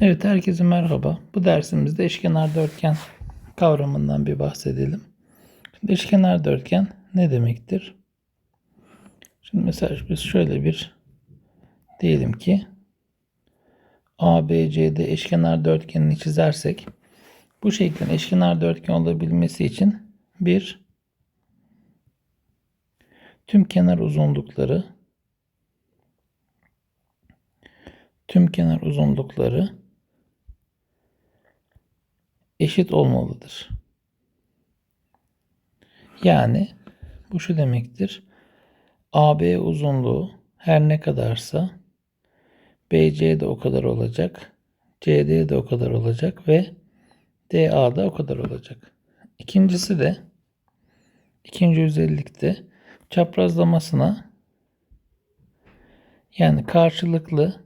Evet, herkese merhaba. Bu dersimizde eşkenar dörtgen kavramından bir bahsedelim. Şimdi eşkenar dörtgen ne demektir? Şimdi mesela biz şöyle bir diyelim ki ABCD eşkenar dörtgenini çizersek bu şeklin eşkenar dörtgen olabilmesi için bir tüm kenar uzunlukları tüm kenar uzunlukları eşit olmalıdır. Yani bu şu demektir. AB uzunluğu her ne kadarsa BC de o kadar olacak. CD de o kadar olacak ve DA da o kadar olacak. İkincisi de ikinci özellikte çaprazlamasına yani karşılıklı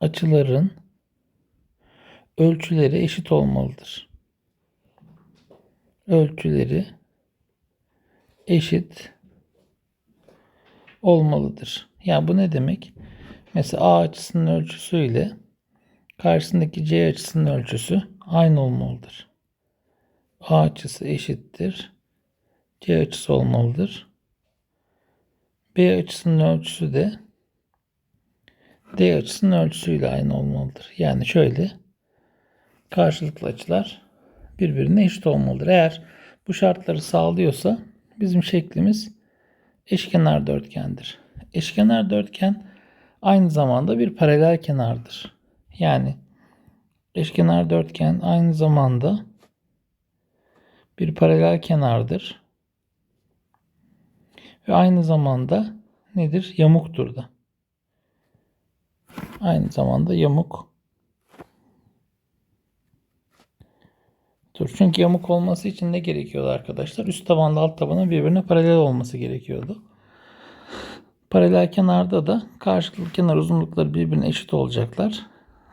açıların ölçüleri eşit olmalıdır. Ölçüleri eşit olmalıdır. Yani bu ne demek? Mesela A açısının ölçüsü ile karşısındaki C açısının ölçüsü aynı olmalıdır. A açısı eşittir. C açısı olmalıdır. B açısının ölçüsü de D açısının ölçüsüyle aynı olmalıdır. Yani şöyle karşılıklı açılar birbirine eşit olmalıdır. Eğer bu şartları sağlıyorsa bizim şeklimiz eşkenar dörtgendir. Eşkenar dörtgen aynı zamanda bir paralel kenardır. Yani eşkenar dörtgen aynı zamanda bir paralel kenardır. Ve aynı zamanda nedir? Yamuktur da. Aynı zamanda yamuk. Dur. Çünkü yamuk olması için ne gerekiyordu arkadaşlar? Üst tabanla alt tabanın birbirine paralel olması gerekiyordu. Paralel kenarda da karşılıklı kenar uzunlukları birbirine eşit olacaklar.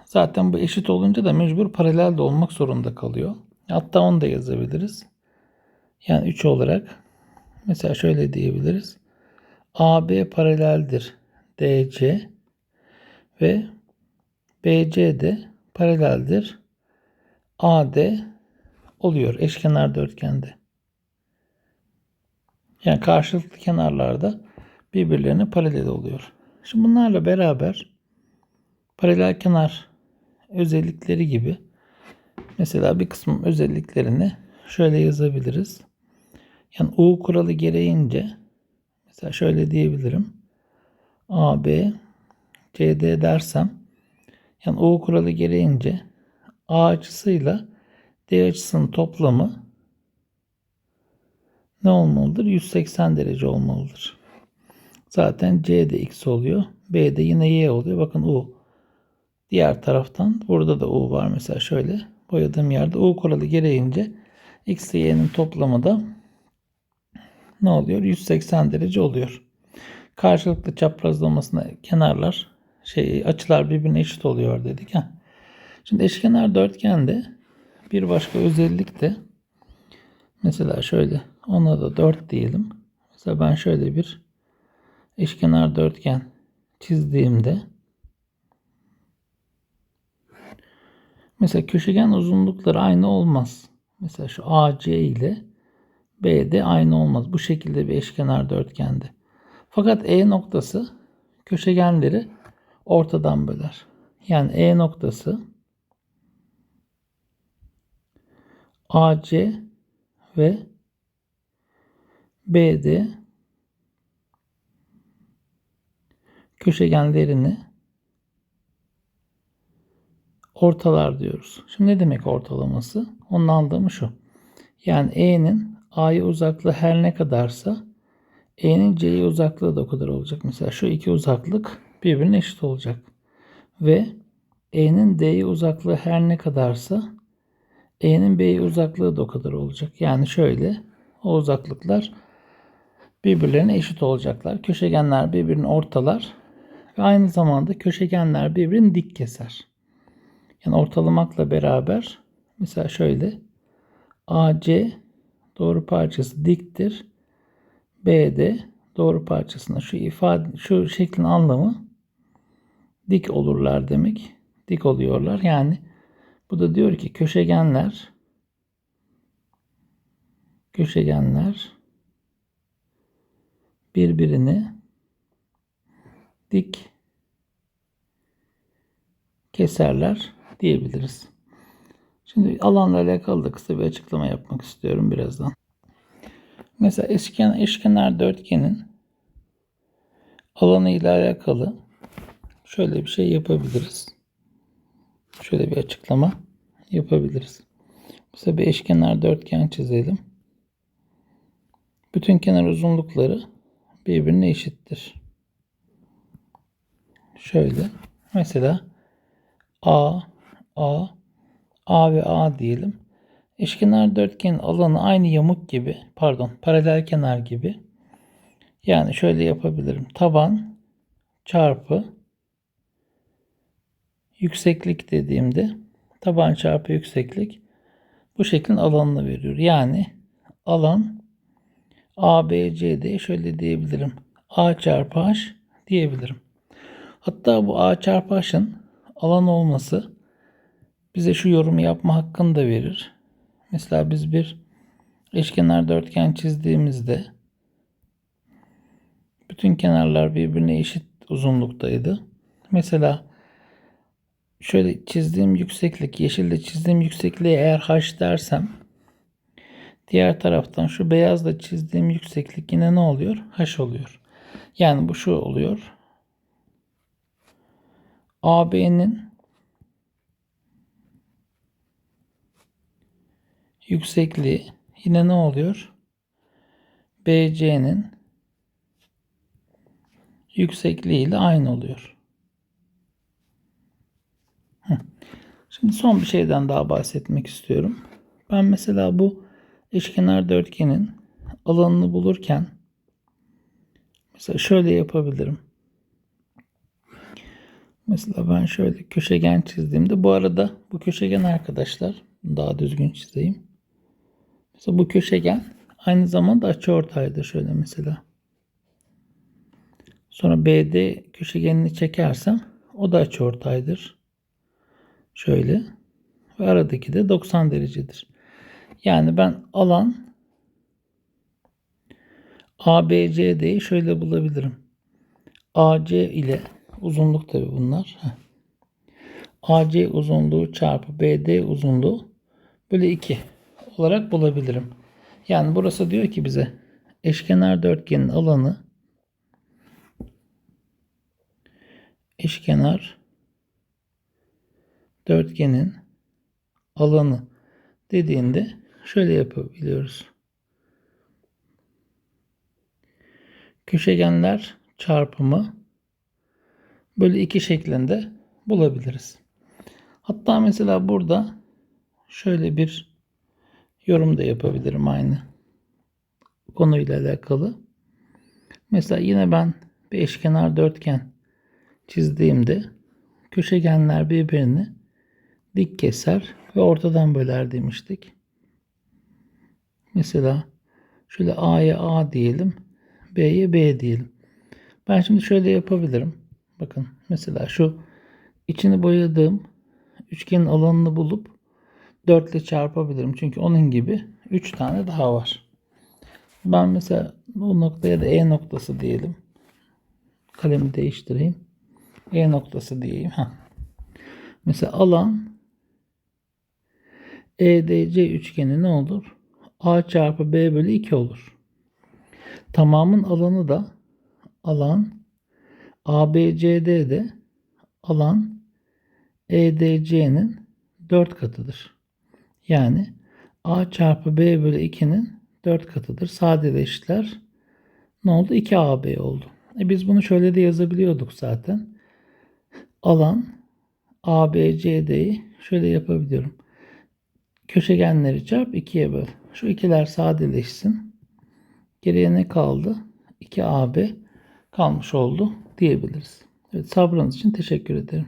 Zaten bu eşit olunca da mecbur paralel de olmak zorunda kalıyor. Hatta onu da yazabiliriz. Yani 3 olarak mesela şöyle diyebiliriz. AB paraleldir DC ve BC de paraleldir AD oluyor eşkenar dörtgende. Yani karşılıklı kenarlarda birbirlerine paralel oluyor. Şimdi bunlarla beraber paralel kenar özellikleri gibi mesela bir kısım özelliklerini şöyle yazabiliriz. Yani U kuralı gereğince mesela şöyle diyebilirim. AB CD dersem yani U kuralı gereğince A açısıyla D açısının toplamı ne olmalıdır? 180 derece olmalıdır. Zaten C de X oluyor. B de yine Y oluyor. Bakın U. Diğer taraftan burada da U var mesela şöyle. Boyadığım yerde U kuralı gereğince X ile Y'nin toplamı da ne oluyor? 180 derece oluyor. Karşılıklı çaprazlamasına kenarlar şey açılar birbirine eşit oluyor dedik ha. Şimdi eşkenar dörtgende bir başka özellik de mesela şöyle ona da 4 diyelim. Mesela ben şöyle bir eşkenar dörtgen çizdiğimde mesela köşegen uzunlukları aynı olmaz. Mesela şu AC ile BD aynı olmaz. Bu şekilde bir eşkenar dörtgende. Fakat E noktası köşegenleri ortadan böler. Yani E noktası AC ve BD köşegenlerini ortalar diyoruz. Şimdi ne demek ortalaması? Onun anlamı şu. Yani E'nin A'ya uzaklığı her ne kadarsa E'nin C'ye uzaklığı da o kadar olacak. Mesela şu iki uzaklık birbirine eşit olacak. Ve E'nin D'ye uzaklığı her ne kadarsa E'nin B'ye uzaklığı da o kadar olacak. Yani şöyle o uzaklıklar birbirlerine eşit olacaklar. Köşegenler birbirini ortalar ve aynı zamanda köşegenler birbirini dik keser. Yani ortalamakla beraber mesela şöyle AC doğru parçası diktir. BD doğru parçasına şu ifade şu şeklin anlamı dik olurlar demek. Dik oluyorlar. Yani bu da diyor ki köşegenler köşegenler birbirini dik keserler diyebiliriz. Şimdi alanla alakalı da kısa bir açıklama yapmak istiyorum birazdan. Mesela eşkenar, eşkenar dörtgenin alanı ile alakalı şöyle bir şey yapabiliriz. Şöyle bir açıklama yapabiliriz. Mesela bir eşkenar dörtgen çizelim. Bütün kenar uzunlukları birbirine eşittir. Şöyle. Mesela A, A, A ve A diyelim. Eşkenar dörtgenin alanı aynı yamuk gibi, pardon, paralel kenar gibi. Yani şöyle yapabilirim. Taban çarpı yükseklik dediğimde taban çarpı yükseklik bu şeklin alanını veriyor. Yani alan ABCD şöyle diyebilirim. A çarpı H diyebilirim. Hatta bu A çarpı H'ın alan olması bize şu yorumu yapma hakkını da verir. Mesela biz bir eşkenar dörtgen çizdiğimizde bütün kenarlar birbirine eşit uzunluktaydı. Mesela şöyle çizdiğim yükseklik, yeşille çizdiğim yüksekliğe eğer h dersem diğer taraftan şu beyazla çizdiğim yükseklik yine ne oluyor? h oluyor. Yani bu şu oluyor. AB'nin yüksekliği yine ne oluyor? BC'nin yüksekliği ile aynı oluyor. Şimdi son bir şeyden daha bahsetmek istiyorum. Ben mesela bu eşkenar dörtgenin alanını bulurken mesela şöyle yapabilirim. Mesela ben şöyle köşegen çizdiğimde bu arada bu köşegen arkadaşlar daha düzgün çizeyim. Mesela bu köşegen aynı zamanda açıortaydır şöyle mesela. Sonra BD köşegenini çekersem o da açıortaydır. Şöyle. Ve aradaki de 90 derecedir. Yani ben alan ABCD'yi şöyle bulabilirim. AC ile uzunluk tabi bunlar. AC uzunluğu çarpı BD uzunluğu bölü 2 olarak bulabilirim. Yani burası diyor ki bize eşkenar dörtgenin alanı eşkenar dörtgenin alanı dediğinde şöyle yapabiliyoruz. Köşegenler çarpımı bölü 2 şeklinde bulabiliriz. Hatta mesela burada şöyle bir yorum da yapabilirim aynı konuyla alakalı. Mesela yine ben bir eşkenar dörtgen çizdiğimde köşegenler birbirini dik keser ve ortadan böler demiştik. Mesela şöyle A'ya A diyelim, B'ye B diyelim. Ben şimdi şöyle yapabilirim. Bakın mesela şu içini boyadığım üçgenin alanını bulup 4 ile çarpabilirim. Çünkü onun gibi 3 tane daha var. Ben mesela bu noktaya da E noktası diyelim. Kalemi değiştireyim. E noktası diyeyim. Heh. Mesela alan EDC üçgeni ne olur? A çarpı B bölü 2 olur. Tamamın alanı da alan ABCD alan EDC'nin 4 katıdır. Yani A çarpı B bölü 2'nin 4 katıdır. Sadeleştiler. Ne oldu? 2AB oldu. E biz bunu şöyle de yazabiliyorduk zaten. Alan ABCD'yi şöyle yapabiliyorum. Köşegenleri çarp 2'ye böl. Şu ikiler sadeleşsin. Geriye ne kaldı? 2AB kalmış oldu diyebiliriz. Evet sabrınız için teşekkür ederim.